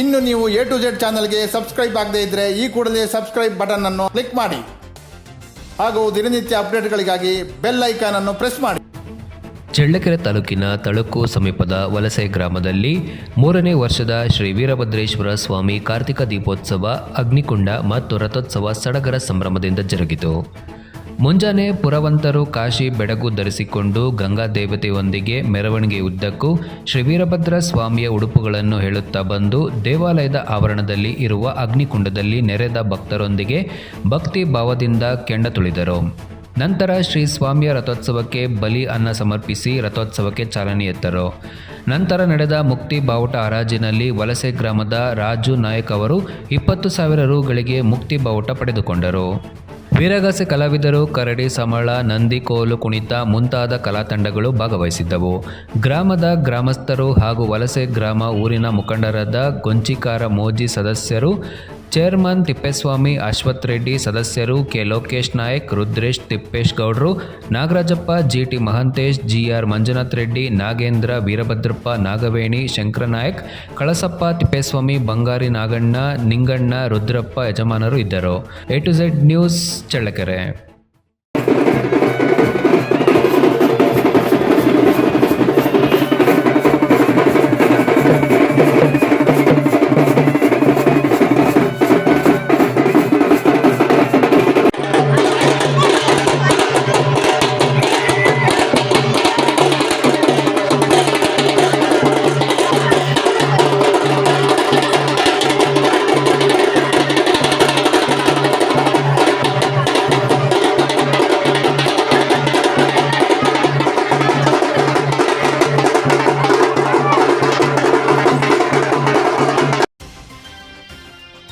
ಇನ್ನು ನೀವು A to Z ಚಾನಲ್ಗೆ ಸಬ್ಸ್ಕ್ರೈಬ್ ಆಗದೇ ಇದ್ರೆ ಈ ಕೂಡಲೇ ಸಬ್ಸ್ಕ್ರೈಬ್ ಬಟನ್ ಅನ್ನು ಕ್ಲಿಕ್ ಮಾಡಿ. ಹಾಗೂ ದಿನನಿತ್ಯ ಅಪ್ಡೇಟ್ಗಳಿಗಾಗಿ ಬೆಲ್ ಐಕಾನ್ ಅನ್ನು ಪ್ರೆಸ್ ಮಾಡಿ. ಚಳ್ಳಕೆರೆ ತಾಲೂಕಿನ ತಳುಕು ಸಮೀಪದ ವಲಸೆ ಗ್ರಾಮದಲ್ಲಿ ಮೂರನೇ ವರ್ಷದ ಶ್ರೀ ವೀರಭದ್ರೇಶ್ವರ ಸ್ವಾಮಿ ಕಾರ್ತಿಕ ದೀಪೋತ್ಸವ ಅಗ್ನಿಕುಂಡ ಮತ್ತು ರಥೋತ್ಸವ ಸಡಗರ ಸಂಭ್ರಮದಿಂದ ಜರುಗಿತು. ಮುಂಜಾನೆ ಪುರವಂತರು ಕಾಶಿ ಬೆಡಗು ಧರಿಸಿಕೊಂಡು ಗಂಗಾ ದೇವತೆಯೊಂದಿಗೆ ಮೆರವಣಿಗೆ ಉದ್ದಕ್ಕೂ ಶ್ರೀ ವೀರಭದ್ರ ಸ್ವಾಮಿಯ ಉಡುಪುಗಳನ್ನು ಹೇಳುತ್ತಾ ಬಂದು ದೇವಾಲಯದ ಆವರಣದಲ್ಲಿ ಇರುವ ಅಗ್ನಿಕುಂಡದಲ್ಲಿ ನೆರೆದ ಭಕ್ತರೊಂದಿಗೆ ಭಕ್ತಿ ಭಾವದಿಂದ ಕೆಂಡ ತುಳಿದರು. ನಂತರ ಶ್ರೀ ಸ್ವಾಮಿಯ ರಥೋತ್ಸವಕ್ಕೆ ಬಲಿ ಅನ್ನ ಸಮರ್ಪಿಸಿ ರಥೋತ್ಸವಕ್ಕೆ ಚಾಲನೆ ಎತ್ತರು. ನಂತರ ನಡೆದ ಮುಕ್ತಿ ಬಾವುಟ ಹರಾಜಿನಲ್ಲಿ ವಲಸೆ ಗ್ರಾಮದ ರಾಜು ನಾಯಕ್ ಅವರು ಇಪ್ಪತ್ತು ಸಾವಿರ ರುಗಳಿಗೆ ಮುಕ್ತಿ ಬಾವುಟ ಪಡೆದುಕೊಂಡರು. ವೀರಗಾಸೆ ಕಲಾವಿದರು ಕರಡಿ, ಸಮಳ ನಂದಿಕೋಲು ಕುಣಿತ ಮುಂತಾದ ಕಲಾತಂಡಗಳು ಭಾಗವಹಿಸಿದ್ದವು. ಗ್ರಾಮದ ಗ್ರಾಮಸ್ಥರು ಹಾಗೂ ವಲಸೆ ಗ್ರಾಮ ಊರಿನ ಮುಖಂಡರಾದ ಗೊಂಚಿಕಾರ ಮೋಜಿ ಸದಸ್ಯರು ಚೇರ್ಮನ್ ತಿಪ್ಪೇಸ್ವಾಮಿ, ಅಶ್ವಥ್ ರೆಡ್ಡಿ ಸದಸ್ಯರು K. Lokesh Nayak, Rudresh Thippesh Gowdru Nagarajappa GT Mahantesh GR Manjunath Reddy, Nagendra Veerabhadrappa, Nagaveni Shankaranayak Kalasappa Thippeswamy, Bangari Naganna, Ninganna, Rudrappa ಯಜಮಾನರು ಇದ್ದರು. A to Z news Challakere.